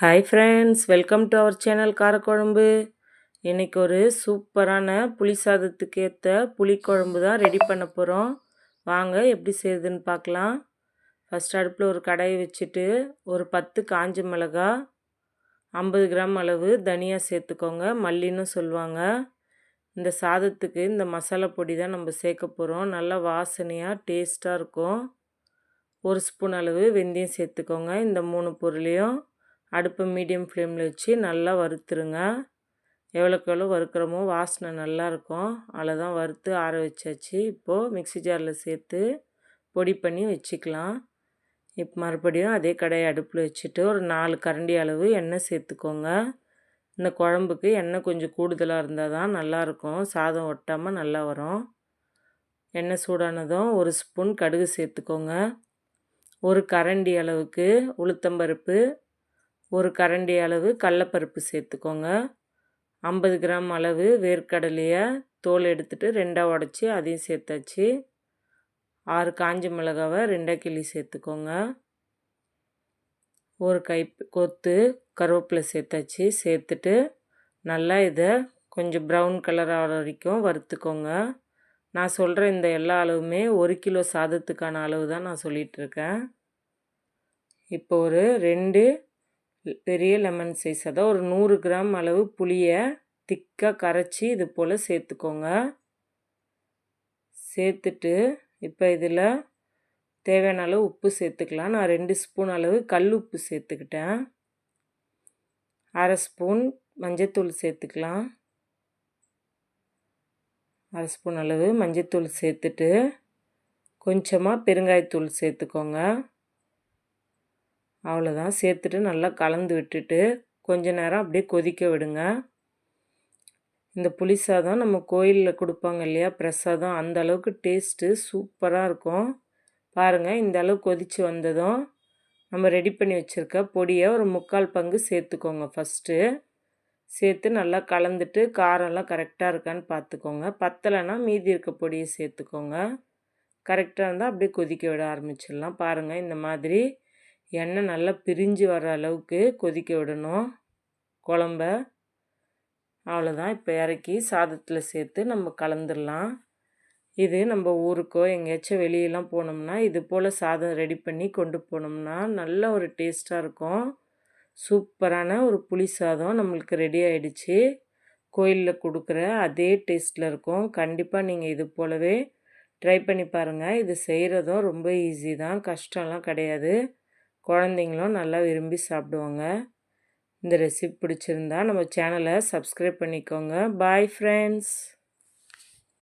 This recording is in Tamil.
Hi friends welcome to our channel காரக்குழம்பு இன்றைக்கி ஒரு சூப்பரான புளி சாதத்துக்கு ஏற்ற புளிக்குழம்பு தான் ரெடி பண்ண போகிறோம் வாங்க எப்படி செய்யுதுன்னு பார்க்கலாம். ஃபஸ்ட் அடுப்பில் ஒரு கடாயை வச்சுட்டு ஒரு பத்து காஞ்ச மிளகா ஐம்பது கிராம் அளவு தனியாக சேர்த்துக்கோங்க. மல்லின்னு சொல்லுவாங்க. இந்த சாதத்துக்கு இந்த மசாலா பொடி தான் நம்ம சேர்க்க போகிறோம் நல்லா வாசனையாக டேஸ்ட்டாக இருக்கும். ஒரு ஸ்பூன் அளவு வெந்தயம் சேர்த்துக்கோங்க. இந்த மூணு பொருளையும் அடுப்பை மீடியம் ஃப்ளேமில் வச்சு நல்லா வறுத்துருங்க. எவ்வளோக்கு எவ்வளோ வறுக்கிறோமோ வாசனை நல்லாயிருக்கும் அதில் தான் வறுத்து ஆற வச்சாச்சு. இப்போது மிக்சி ஜாரில் சேர்த்து பொடி பண்ணி வச்சுக்கலாம். இப்போ மறுபடியும் அதே கடையை அடுப்பில் வச்சுட்டு ஒரு நாலு கரண்டி அளவு எண்ணெய் சேர்த்துக்கோங்க. இந்த குழம்புக்கு எண்ணெய் கொஞ்சம் கூடுதலாக இருந்தால் தான் நல்லாயிருக்கும் சாதம் ஒட்டாமல் நல்லா வரும். எண்ணெய் சூடானதும் ஒரு ஸ்பூன் கடுகு சேர்த்துக்கோங்க. ஒரு கரண்டி அளவுக்கு உளுத்தம்பருப்பு ஒரு கரண்டி அளவு கடலப்பருப்பு சேர்த்துக்கோங்க. ஐம்பது கிராம் அளவு வேர்க்கடலையை தோல் எடுத்துகிட்டு ரெண்டாக உடச்சி அதையும் சேர்த்தாச்சு. ஆறு காஞ்ச மிளகாவை ரெண்டாக கிள்ளி சேர்த்துக்கோங்க. ஒரு கை கொத்து கருவேப்பிலை சேர்த்தாச்சு. சேர்த்துட்டு நல்லா இதை கொஞ்சம் ப்ரௌன் கலர் ஆகிற வரைக்கும் வறுத்துக்கோங்க. நான் சொல்கிற இந்த எல்லா அளவுமே ஒரு கிலோ சாதத்துக்கான அளவு தான் நான் சொல்லிகிட்ருக்கேன் இப்போ ஒரு ரெண்டு பெரிய லெமன் சைஸ். அதான் ஒரு நூறு கிராம் அளவு புளியை திக்காக கரைச்சி இது போல் சேர்த்துக்கோங்க. சேர்த்துட்டு இப்போ இதில் தேவையான அளவு உப்பு சேர்த்துக்கலாம். நான் ரெண்டு ஸ்பூன் அளவு கல் உப்பு சேர்த்துக்கிட்டேன். அரை ஸ்பூன் மஞ்சத்தூள் சேர்த்துக்கலாம். அரை ஸ்பூன் அளவு மஞ்சத்தூள் சேர்த்துட்டு கொஞ்சமாக பெருங்காயத்தூள் சேர்த்துக்கோங்க. அவ்வளோதான் சேர்த்துட்டு நல்லா கலந்து விட்டுட்டு கொஞ்ச நேரம் அப்படியே கொதிக்க விடுங்க. இந்த புளி சாதம் நம்ம கோயிலில் கொடுப்பாங்க இல்லையா பிரசாதம் அந்த அளவுக்கு டேஸ்ட்டு சூப்பராக இருக்கும். பாருங்கள் இந்த அளவு கொதித்து வந்ததும் நம்ம ரெடி பண்ணி வச்சுருக்க பொடியை ஒரு முக்கால் பங்கு சேர்த்துக்கோங்க ஃபஸ்ட்டு சேர்த்து நல்லா கலந்துட்டு காரம்லாம் கரெக்டாக இருக்கான்னு பார்த்துக்கோங்க. பத்தலைன்னா மீதி இருக்க பொடியை சேர்த்துக்கோங்க. கரெக்டாக இருந்தால் அப்படியே கொதிக்க விட ஆரம்பிச்சிடலாம். பாருங்கள் இந்த மாதிரி எண்ணெய் நல்லா பிரிஞ்சு வர அளவுக்கு கொதிக்க விடணும். குழம்ப. அவ்வளோதான் இப்போ இறக்கி சாதத்தில் சேர்த்து நம்ம கலந்துடலாம் இது நம்ம ஊருக்கோ எங்கேயாச்சும் வெளியெல்லாம் போனோம்னா இது போல் சாதம் ரெடி பண்ணி கொண்டு போனோம்னா நல்ல ஒரு டேஸ்ட்டாக இருக்கும். சூப்பரான ஒரு புளி சாதம் நம்மளுக்கு ரெடி ஆகிடுச்சு கோயிலில் கொடுக்குற அதே டேஸ்ட்டில் இருக்கும். கண்டிப்பாக நீங்கள் இது போலவே ட்ரை பண்ணி பாருங்கள் இது செய்கிறதும் ரொம்ப ஈஸி தான். கஷ்டம்லாம் கிடையாது. குழந்தைங்களும் நல்லா விரும்பி சாப்பிடுவாங்க. இந்த ரெசிபி பிடிச்சிருந்தா நம்ம சேனலை சப்ஸ்கிரைப் பண்ணிக்கோங்க. Bye friends